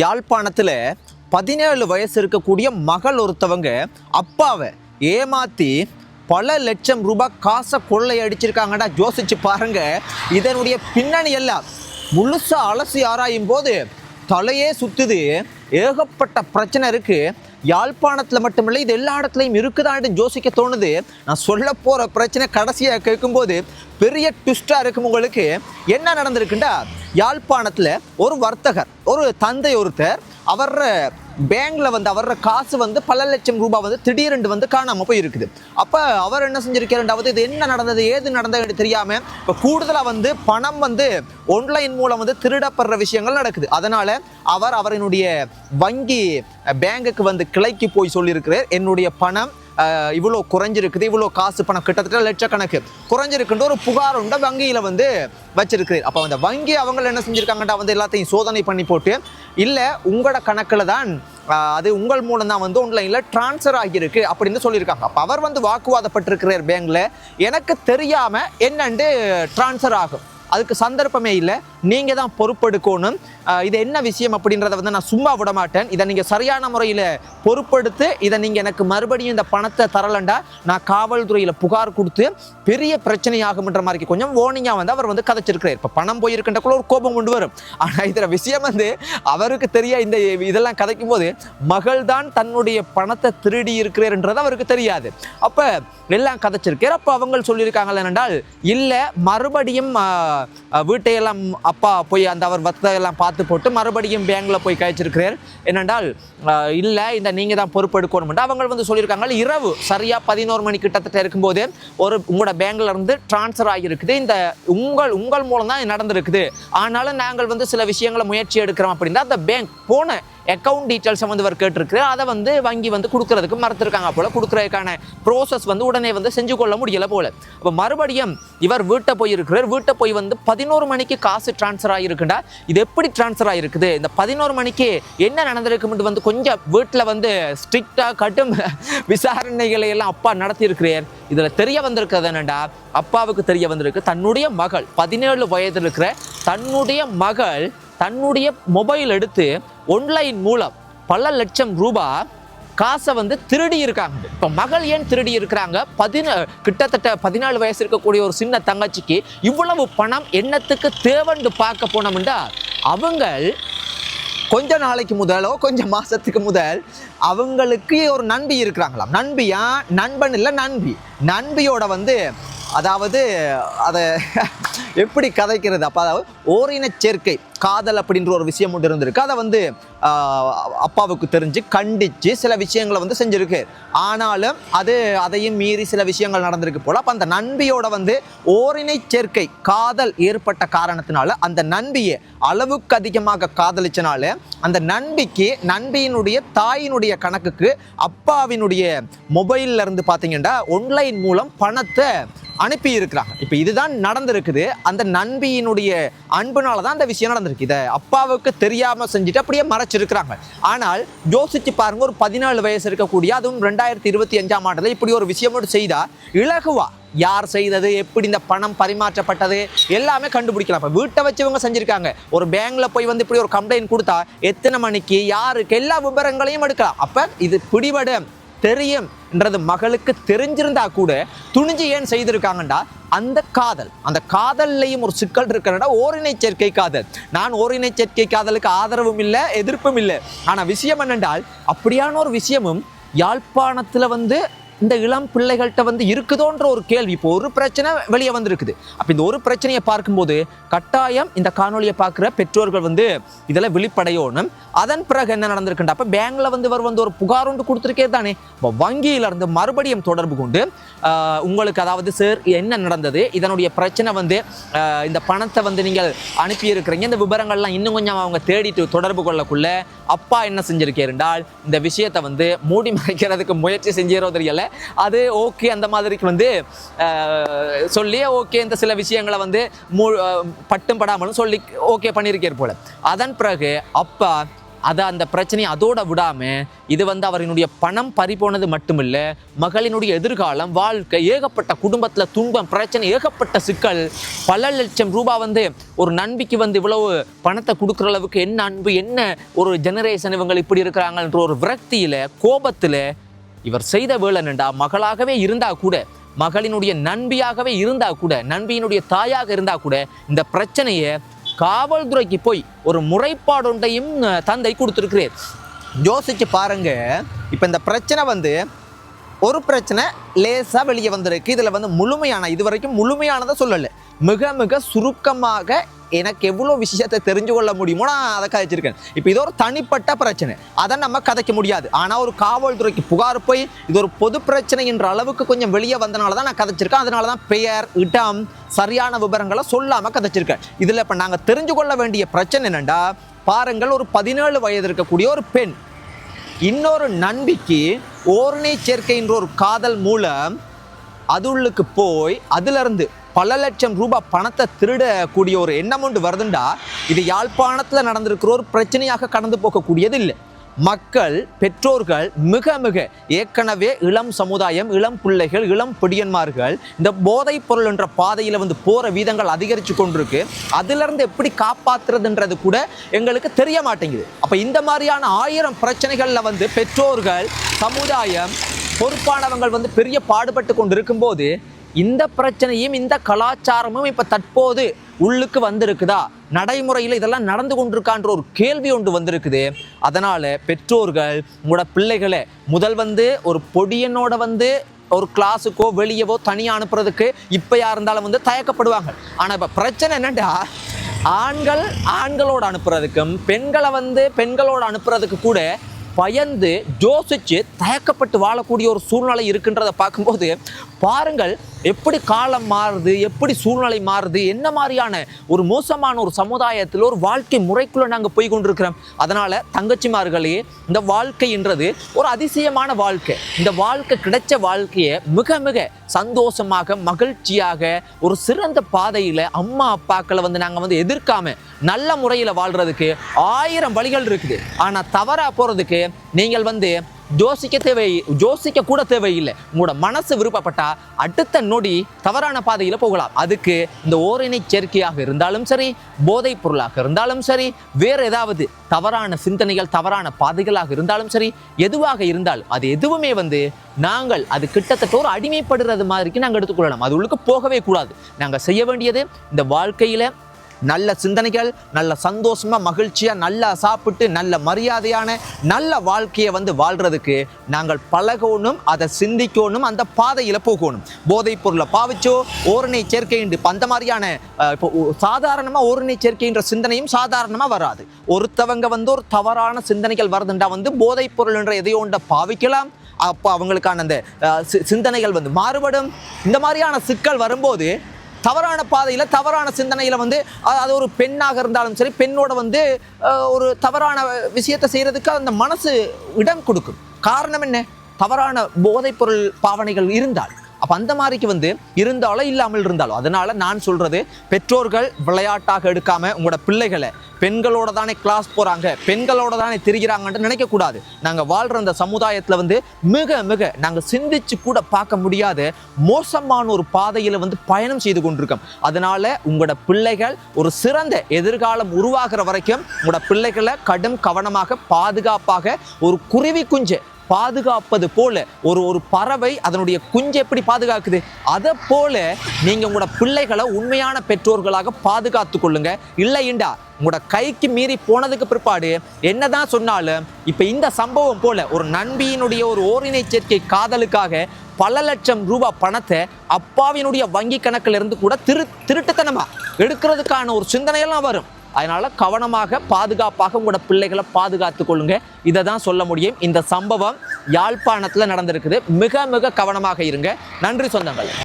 யாழ்ப்பாணத்தில் பதினேழு வயசு இருக்கக்கூடிய மகள் ஒருத்தவங்க அப்பாவை ஏமாற்றி பல லட்சம் ரூபாய் காசை கொள்ளை அடிச்சிருக்காங்கடா. யோசிச்சு பாருங்க. இதனுடைய பின்னணி எல்லாம் முழுசாக அலசி ஆராயும் போது தலையே சுற்றுது ஏகப்பட்ட பிரச்சனை இருக்குது யாழ்ப்பாணத்தில் மட்டுமில்லை இது எல்லா இடத்துலையும் இருக்குதான்னு யோசிக்க தோணுது. நான் சொல்ல போகிற பிரச்சனை கடைசியாக கேட்கும்போது பெரிய ட்விஸ்ட்டாக இருக்கும் உங்களுக்கு. என்ன நடந்திருக்குண்டா? யாழ்ப்பாணத்தில் ஒரு வர்த்தகர் ஒரு தந்தை ஒருத்தர் அவர் பேங்க்ல வந்து அவர காசு வந்து பல லட்சம் ரூபாய் வந்து திடீரென்று வந்து காணாம போய் இருக்குது அப்ப அவர் என்ன செஞ்சிருக்கிறாண்டாவது இது என்ன நடந்தது? ஏது நடந்தது தெரியாம இப்ப கூடுதலா வந்து பணம் வந்து ஒன்லைன் மூலம் வந்து திருடப்படுற விஷயங்கள் நடக்குது. அதனால அவர் அவரினுடைய வங்கி பேங்குக்கு வந்து கிளைக்கு போய் சொல்லியிருக்கிறார். என்னுடைய பணம் இவ்வளோ குறைஞ்சிருக்குது இவ்வளோ காசு பணம் கிட்டத்தட்ட லட்சக்கணக்கு. குறைஞ்சிருக்குன்ற ஒரு புகார் உண்ட வங்கியில் வந்து வச்சிருக்கிறேன் அப்போ அந்த வங்கி அவங்க என்ன செஞ்சிருக்காங்கடா வந்து எல்லாத்தையும் சோதனை பண்ணி போட்டு இல்லை உங்களோட கணக்கில் தான் அது உங்கள் மூலம் தான் வந்து ஆன்லைனில் ட்ரான்ஸ்ஃபர் ஆகியிருக்கு அப்படின்னு சொல்லியிருக்காங்க. அப்போ அவர் வந்து வாக்குவாதப்பட்டிருக்கிறார் பேங்கில் எனக்கு தெரியாமல் என்னண்டு ட்ரான்ஸ்ஃபர் ஆகும். அதுக்கு சந்தர்ப்பமே இல்லை. நீங்கள் தான் பொறுப்பெடுக்கணும். இது என்ன விஷயம் அப்படின்றத வந்து நான் சும்மா விட மாட்டேன். இதை நீங்கள் சரியான முறையில் பொறுப்படுத்து இதை நீங்கள் எனக்கு மறுபடியும் இந்த பணத்தை தரலண்டா நான் காவல்துறையில் புகார் கொடுத்து பெரிய பிரச்சனையாகும்ன்ற மாதிரி கொஞ்சம் ஓனிங்காக வந்து அவர் வந்து கதைச்சிருக்கிறார். இப்போ பணம் போயிருக்கின்றக்குள்ள ஒரு கோபம் கொண்டு வரும். ஆனால் இதில் விஷயம் வந்து அவருக்கு தெரிய இந்த இதெல்லாம் கதைக்கும் போது மகள் தான் தன்னுடைய பணத்தை திருடி இருக்கிறேன்றது அவருக்கு தெரியாது. அப்போ எல்லாம் கதைச்சிருக்கார் அப்போ அவங்க சொல்லியிருக்காங்க என்னென்றால் இல்லை மறுபடியும் வீட்டையெல்லாம் அப்பா போய் அந்த அவர் வத்தையெல்லாம் பார்த்து போட்டு மறுபடியும் பேங்கில் போய் கழிச்சிருக்கிறார். என்னென்றால் இல்லை இந்த நீங்கள் தான் பொறுப்பெடுக்கணும்ட்டு அவங்க வந்து சொல்லியிருக்காங்க. இரவு சரியாக பதினோரு மணி கிட்டத்தட்ட இருக்கும்போது ஒரு உங்களோட பேங்க்ல இருந்து ட்ரான்ஸ்ஃபர் ஆகியிருக்குது. இந்த உங்கள் உங்கள் மூலம் தான் நடந்திருக்குது. ஆனாலும் நாங்கள் வந்து சில விஷயங்களை முயற்சி எடுக்கிறோம் அப்படின்னா அந்த பேங்க் போன அக்கௌண்ட் டீட்டெயில்ஸை வந்து இவர் கேட்டிருக்கு. அதை வந்து வங்கி வந்து கொடுக்கறதுக்கு மறுத்துருக்காங்க போல். கொடுக்கறதுக்கான ப்ரோசஸ் வந்து உடனே வந்து செஞ்சு கொள்ள முடியலை போல். அப்போ மறுபடியும் இவர் வீட்டை போய் இருக்கிறார் வீட்டை போய் வந்து பதினோரு மணிக்கு காசு ட்ரான்ஸ்ஃபர் ஆகிருக்குண்டா இது எப்படி ட்ரான்ஸ்ஃபர் ஆகிருக்குது இந்த பதினோரு மணிக்கு என்ன நடந்திருக்குன்ட்டு வந்து கொஞ்சம் வீட்டில் வந்து ஸ்ட்ரிக்டாக கட்டும் விசாரணைகளை எல்லாம் அப்பா நடத்தியிருக்கிறேன் இதில் தெரிய வந்திருக்கிறது என்னடா அப்பாவுக்கு தெரிய வந்திருக்கு. தன்னுடைய மகள் பதினேழு வயதில் இருக்கிற தன்னுடைய மகள் தன்னுடைய மொபைல் எடுத்து ஒன்லைன் மூலம் பல லட்சம் ரூபாய் காசை வந்து திருடி இருக்காங்க. இப்போ மகள் ஏன் திருடி இருக்கிறாங்க? பதின கிட்டத்தட்ட பதினாலு வயசு இருக்கக்கூடிய ஒரு சின்ன தங்கச்சிக்கு இவ்வளவு பணம் என்னத்துக்கு தேவண்டு பார்க்க போனோம்டா அவங்க கொஞ்ச நாளைக்கு முதலோ கொஞ்சம் மாதத்துக்கு முதல் அவங்களுக்கு ஒரு நண்பி இருக்கிறாங்களாம். நண்பியா? நண்பன் இல்லை நண்பி. நண்பியோட வந்து அதாவது அதை எப்படி கதைக்கிறது? அப்போ அதாவது ஓரின சேர்க்கை காதல் அப்படின்ற ஒரு விஷயம் ஒன்று இருந்திருக்கு. அதை வந்து அப்பாவுக்கு தெரிஞ்சு கண்டித்து சில விஷயங்களை வந்து செஞ்சுருக்கு. ஆனாலும் அது அதையும் மீறி சில விஷயங்கள் நடந்திருக்கு போல். அப்போ அந்த நண்பியோட வந்து ஓரினை சேர்க்கை காதல் ஏற்பட்ட காரணத்தினால அந்த நண்பியை அளவுக்கு அதிகமாக காதலிச்சனால அந்த நண்பிக்கு நண்பியினுடைய தாயினுடைய கணக்குக்கு அப்பாவினுடைய மொபைல்லேருந்து பார்த்தீங்கன்னா ஒன்லைன் மூலம் பணத்தை அனுப்பி இருக்கிறாங்க இப்போ இதுதான் நடந்திருக்குது. அந்த நண்பியினுடைய அன்புனால தான் அந்த விஷயம் நடந்திருக்கு. இதை அப்பாவுக்கு தெரியாமல் செஞ்சுட்டு அப்படியே மறைச்சிருக்கிறாங்க. ஆனால் யோசிச்சு பாருங்க ஒரு பதினாலு வயசு இருக்கக்கூடிய அதுவும் ரெண்டாயிரத்தி இருபத்தி அஞ்சாம் ஆண்டுல இப்படி ஒரு விஷயம் செய்தால் இலகுவா? யார் செய்தது? எப்படி இந்த பணம் பரிமாற்றப்பட்டது? எல்லாமே கண்டுபிடிக்கலாம். இப்போ வீட்டை வச்சவங்க செஞ்சுருக்காங்க. ஒரு பேங்க்ல போய் வந்து இப்படி ஒரு கம்ப்ளைண்ட் கொடுத்தா எத்தனை மணிக்கு யாருக்கு எல்லா விவரங்களையும் எடுக்கலாம். அப்போ இது பிடிபடும். தெரியும் என்றது மகளுக்கு தெரிஞ்சிருந்தா கூட துணிஞ்சு ஏன் செய்திருக்காங்கண்டா? அந்த காதல். அந்த காதல்லையும் ஒரு சிக்கல் இருக்கிறனா ஓரினை சேர்க்கை காதல். நான் ஓரினை சேர்க்கை காதலுக்கு ஆதரவும் இல்லை எதிர்ப்பும் இல்லை. ஆனால் விஷயம் என்னென்றால் அப்படியான ஒரு விஷயமும் யாழ்ப்பாணத்தில் வந்து இந்த இளம் பிள்ளைகள்கிட்ட வந்து இருக்குதோன்ற ஒரு கேள்வி இப்போ ஒரு பிரச்சனை வெளியே வந்திருக்குது. அப்போ இந்த ஒரு பிரச்சனையை பார்க்கும்போது கட்டாயம் இந்த காணொலியை பார்க்குற பெற்றோர்கள் வந்து இதில் விழிப்படையணும். அதன் பிறகு என்ன நடந்திருக்குண்டா அப்போ பேங்கில் வந்து இவர் வந்து ஒரு புகார் ஒன்று கொடுத்துருக்கே தானே. இப்போ வங்கியிலிருந்து மறுபடியும் தொடர்பு கொண்டு உங்களுக்கு அதாவது சார் என்ன நடந்தது? இதனுடைய பிரச்சனை வந்து இந்த பணத்தை வந்து நீங்கள் அனுப்பியிருக்கிறீங்க. இந்த விவரங்கள்லாம் இன்னும் கொஞ்சம் அவங்க தேடிட்டு தொடர்பு கொள்ளக்குள்ள அப்பா என்ன செஞ்சிருக்கேருண்டால் இந்த விஷயத்தை வந்து மூடி மறைக்கிறதுக்கு முயற்சி செஞ்சேரோ தெரியல. அது ஓகே அந்த மாதிரிக்கு வந்து சொல்லியே ஓகே இந்த சில விஷயங்களை வந்து மூ பட்டும் படாமலும் சொல்லி ஓகே பண்ணியிருக்கார் போல. அதன் பிறகு அப்பா அதை அந்த பிரச்சனையை அதோட விடாமல் இது வந்து அவரினுடைய பணம் பறிபோனது மட்டுமில்ல மகளினுடைய எதிர்காலம் வாழ்க்கை ஏகப்பட்ட குடும்பத்தில் துன்பம் பிரச்சனை ஏகப்பட்ட சிக்கல் பல லட்சம் ரூபாய் வந்து ஒரு நன்பிக்கு வந்து இவ்வளவு பணத்தை கொடுக்குற அளவுக்கு என்ன அன்பு என்ன ஒரு ஜெனரேஷன் இவங்க இப்படி இருக்கிறாங்கன்ற ஒரு விரக்தியில் கோபத்தில் இவர் செய்த வேலை நண்டா மகளாகவே இருந்தா கூட மகளினுடைய நண்பியாகவே இருந்தா கூட நண்பியினுடைய தாயாக இருந்தா கூட இந்த பிரச்சனையை காவல்துறைக்கு போய் ஒரு முறைப்பாடு ஒன்றையும் தந்தை கொடுத்துருக்கிறேன் யோசிச்சு பாருங்க. இப்போ இந்த பிரச்சனை வந்து ஒரு பிரச்சனை லேசாக வெளியே வந்திருக்கு. இதில் வந்து முழுமையான இது வரைக்கும் முழுமையானதை சொல்லலை. மிக மிக சுருக்கமாக எனக்கு எவ்வளோ விஷயத்தை தெரிஞ்சு கொள்ள முடியுமோ நான் அதை கதைச்சிருக்கேன். இப்போ இது ஒரு தனிப்பட்ட பிரச்சனை. அதை நம்ம கதைக்க முடியாது. ஆனால் ஒரு காவல்துறைக்கு புகார் போய் இது ஒரு பொது பிரச்சனை என்ற அளவுக்கு கொஞ்சம் வெளியே வந்தனால தான் நான் கதைச்சிருக்கேன். அதனால தான் பெயர் இடம் சரியான விவரங்களை சொல்லாமல் கதைச்சிருக்கேன். இதில் இப்போ நாங்கள் தெரிஞ்சு கொள்ள வேண்டிய பிரச்சனை என்னென்னா பாருங்கள் ஒரு பதினேழு வயது இருக்கக்கூடிய ஒரு பெண். இன்னொரு நண்பிக்கு ஓரணை சேர்க்கைன்ற ஒரு காதல் மூலம் அதுள்ளுக்கு போய் அதுலேருந்து பல லட்சம் ரூபாய் பணத்தை திருடக்கூடிய ஒரு எண்ணம் ஒன்று வருதுண்டா. இது யாழ்ப்பாணத்தில் நடந்திருக்கிற ஒரு பிரச்சனையாக கடந்து போகக்கூடியது இல்லை. மக்கள் பெற்றோர்கள் மிக மிக ஏற்கனவே இளம் சமுதாயம் இளம் பிள்ளைகள் இளம் பிடியன்மார்கள் இந்த போதைப் பொருள் என்ற பாதையில் வந்து போகிற வீதங்கள் அதிகரித்து கொண்டிருக்கு. அதிலிருந்து எப்படி காப்பாற்றுறதுன்றது கூட எங்களுக்கு தெரிய மாட்டேங்குது. அப்போ இந்த மாதிரியான ஆயிரம் பிரச்சனைகளில் வந்து பெற்றோர்கள் சமுதாயம் பொறுப்பானவங்கள் வந்து பெரிய பாடுபட்டு கொண்டு இருக்கும்போது இந்த பிரச்சனையும் இந்த கலாச்சாரமும் இப்போ தற்போது உள்ளுக்கு வந்திருக்குதா? நடைமுறையில் இதெல்லாம் நடந்து கொண்டிருக்கான்ற ஒரு கேள்வி ஒன்று வந்திருக்குது. அதனால் பெற்றோர்கள் உங்களோட பிள்ளைகளை முதல் வந்து ஒரு பொடியனோட வந்து ஒரு கிளாஸுக்கோ வெளியவோ தனியாக அனுப்புறதுக்கு இப்போயா இருந்தாலும் வந்து தயக்கப்படுவாங்க. ஆனால் இப்போ பிரச்சனை என்னடா ஆண்கள் ஆண்களோடு அனுப்புறதுக்கும் பெண்களை வந்து பெண்களோடு அனுப்புறதுக்கு கூட பயந்து யோசிச்சு தயக்கப்பட்டு வாழக்கூடிய ஒரு சூழ்நிலை இருக்குன்றதை பார்க்கும்போது பாருங்கள் எப்படி காலம் மாறுது எப்படி சூழ்நிலை மாறுது என்ன மாதிரியான ஒரு மோசமான ஒரு சமுதாயத்தில் ஒரு வாழ்க்கை முறைக்குள்ளே நாங்கள் போய் கொண்டிருக்கிறோம். அதனால் தங்கச்சிமார்களே இந்த வாழ்க்கைன்றது ஒரு அதிசயமான வாழ்க்கை. இந்த வாழ்க்கை கிடைச்ச வாழ்க்கையை மிக மிக சந்தோஷமாக மகிழ்ச்சியாக ஒரு சிறந்த பாதையில் அம்மா அப்பாக்களை வந்து நாங்கள் வந்து எதிர்க்காம நல்ல முறையில் வாழ்கிறதுக்கு ஆயிரம் வழிகள் இருக்குது. ஆனால் தவறாக போகிறதுக்கு நீங்கள் வந்து யோசிக்க தேவை யோசிக்க கூட தேவையில்லை. உங்களோட மனசு விருப்பப்பட்டா அடுத்த நொடி தவறான பாதையில் போகலாம். அதுக்கு இந்த ஓரினை சேர்க்கையாக இருந்தாலும் சரி போதைப் பொருளாக இருந்தாலும் சரி வேறு ஏதாவது தவறான சிந்தனைகள் தவறான பாதைகளாக இருந்தாலும் சரி எதுவாக இருந்தால் அது எதுவுமே வந்து நாங்கள் அது கிட்டத்தட்ட ஒரு அடிமைப்படுறது மாதிரிக்கு நாங்கள் எடுத்துக்கொள்ளலாம். அது உள்ளுக்கு போகவே கூடாது. நாங்கள் செய்ய வேண்டியது இந்த வாழ்க்கையில் நல்ல சிந்தனைகள் நல்ல சந்தோஷமாக மகிழ்ச்சியாக நல்லா சாப்பிட்டு நல்ல மரியாதையான நல்ல வாழ்க்கையை வந்து வாழ்கிறதுக்கு நாங்கள் பழகணும் அதை சிந்திக்கணும் அந்த பாதையில் போகணும். போதைப் பொருளை பாவிச்சோ ஓரணை சேர்க்கைண்டு அந்த மாதிரியான இப்போ சாதாரணமாக ஓரணை சேர்க்கைன்ற சிந்தனையும் சாதாரணமாக வராது. ஒருத்தவங்க வந்து ஒரு தவறான சிந்தனைகள் வருதுண்டா வந்து போதைப் பொருள் என்ற எதையோ பாவிக்கலாம். அப்போ அவங்களுக்கான அந்த சி- சிந்தனைகள் வந்து மாறுபடும். இந்த மாதிரியான சிக்கல் வரும்போது தவறான பாதையில் தவறான சிந்தனையில் வந்து அது ஒரு பெண்ணாக இருந்தாலும் சரி பெண்ணோட வந்து ஒரு தவறான விஷயத்தை செய்கிறதுக்கு அந்த மனசு இடம் கொடுக்கும். காரணம் என்ன? தவறான போதைப்பொருள் பாவனைகள் இருந்தால். அப்போ அந்த மாதிரிக்கு வந்து இருந்தாலோ இல்லாமல் இருந்தாலோ அதனால நான் சொல்றது பெற்றோர்கள் விளையாட்டாக எடுக்காம உங்களோட பிள்ளைகளை பெண்களோட தானே கிளாஸ் போகிறாங்க பெண்களோட தானே திரிகிறாங்கன்ட்டு நினைக்கக்கூடாது. நாங்கள் வாழ்ற அந்த சமுதாயத்தில் வந்து மிக மிக நாங்கள் சிந்திச்சு கூட பார்க்க முடியாத மோசமான ஒரு பாதையில் வந்து பயணம் செய்து கொண்டிருக்கோம். அதனால உங்களோட பிள்ளைகள் ஒரு சிறந்த எதிர்காலம் உருவாகிற வரைக்கும் உங்களோட பிள்ளைகளை கடும் கவனமாக பாதுகாப்பாக ஒரு குருவி குஞ்சு பாதுகாப்பது போல ஒரு ஒரு பறவை அதனுடைய குஞ்சு எப்படி பாதுகாக்குது? அதை போல நீங்க உங்களோட பிள்ளைகளை உண்மையான பெற்றோர்களாக பாதுகாத்து கொள்ளுங்க. இல்லைண்டா உங்களோட கைக்கு மீறி போனதுக்கு பிற்பாடு என்னதான் சொன்னாலும் இப்ப இந்த சம்பவம் போல ஒரு நண்பியினுடைய ஒரு ஓரினை சேர்க்கை காதலுக்காக பல லட்சம் ரூபாய் பணத்தை அப்பாவினுடைய வங்கி கணக்கில் இருந்து கூட திரு திருட்டுத்தனமா எடுக்கிறதுக்கான ஒரு சிந்தனையெல்லாம் வரும். அதனால் கவனமாக பாதுகாப்பாக உங்களோட பிள்ளைகளை பாதுகாத்து கொள்ளுங்க. இதை தான் சொல்ல முடியும். இந்த சம்பவம் யாழ்ப்பாணத்தில் நடந்திருக்குது. மிக மிக கவனமாக இருங்க. நன்றி சொந்தங்கள்.